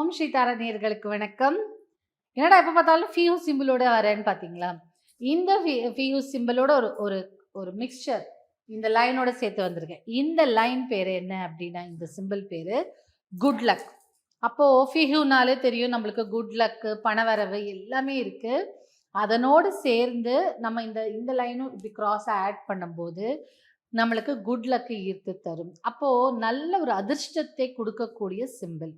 ஓம் ஸ்ரீ தாரணியர்களுக்கு வணக்கம். என்னடா எப்போ பார்த்தாலும் ஃபியூ சிம்பிளோட வரேன்னு பார்த்தீங்களா இந்த ஃபியூ சிம்பிளோட ஒரு ஒரு ஒரு மிக்சர் இந்த லைனோட சேர்த்து வந்திருக்கேன். இந்த லைன் பேர் என்ன அப்படின்னா இந்த சிம்பிள் பேர் குட் லக் அப்போது ஃபியூனாலே தெரியும் நம்மளுக்கு குட் லக்கு பணவரவு எல்லாமே இருக்குது அதனோடு சேர்ந்து நம்ம இந்த இந்த லைனும் இப்படி கிராஸ் ஆட் பண்ணும்போது நம்மளுக்கு குட் லக்கு ஈர்த்து தரும். அப்போது நல்ல ஒரு அதிர்ஷ்டத்தை கொடுக்கக்கூடிய சிம்பிள்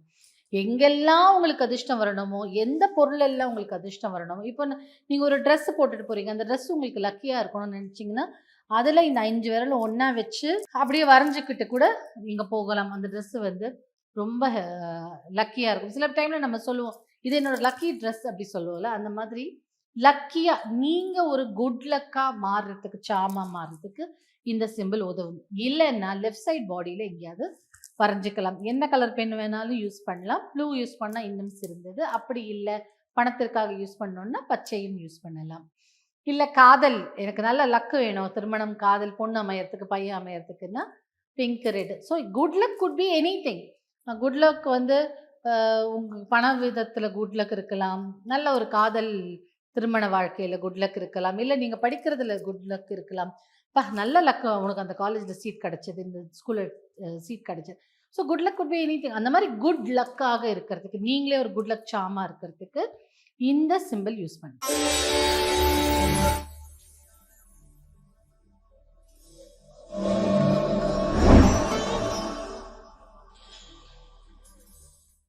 எங்கெல்லாம் உங்களுக்கு அதிர்ஷ்டம் வரணுமோ எந்த பொருள் எல்லாம் உங்களுக்கு அதிர்ஷ்டம் வரணுமோ இப்போ நீங்கள் ஒரு ட்ரெஸ் போட்டுட்டு போகிறீங்க அந்த ட்ரெஸ் உங்களுக்கு லக்கியாக இருக்கணும்னு நினச்சிங்கன்னா அதில் இந்த அஞ்சு விரலும் ஒன்றா வச்சு அப்படியே வரைஞ்சிக்கிட்டு கூட நீங்கள் போகலாம். அந்த ட்ரெஸ்ஸு வந்து ரொம்ப லக்கியாக இருக்கும். சில டைமில் நம்ம சொல்லுவோம் இது என்னோட லக்கி ட்ரெஸ் அப்படி சொல்லுவோம்ல அந்த மாதிரி லக்கியாக நீங்கள் ஒரு குட் லக்காக மாறுறதுக்கு சாமா மாறுறதுக்கு இந்த சிம்பிள் உதவும். இல்லைன்னா லெஃப்ட் சைட் பாடியில் எங்கேயாவது வரைஞ்சிக்கலாம். என்ன கலர் பென் வேணாலும் யூஸ் பண்ணலாம். ப்ளூ யூஸ் பண்ணால் இன்னும் சிறந்தது. அப்படி இல்லை பணத்திற்காக யூஸ் பண்ணோன்னா பச்சையும் யூஸ் பண்ணலாம். இல்லை காதல் எனக்கு நல்ல லக்கு வேணும். திருமணம் காதல் பொண்ணு அமையறதுக்கு பையன் அமையறதுக்குன்னா pink red so good luck good be anything good luck வந்து உங்கள் பண விதத்தில் குட் லக் இருக்கலாம். நல்ல ஒரு காதல் திருமண வாழ்க்கையில் குட் லக் இருக்கலாம். இல்லை நீங்கள் படிக்கிறதுல குட் லக் இருக்கலாம். பா நல்ல லக்கு உனக்கு அந்த காலேஜில் சீட் கிடச்சிது இந்த ஸ்கூலில் சீட் கிடச்சிது. So good luck good be any அந்த மாதிரி குட் லக்காக இருக்கிறதுக்கு நீங்களே ஒரு குட் லக் சாமாக இருக்கிறதுக்கு இந்த சிம்பிள் யூஸ் பண்ணுங்க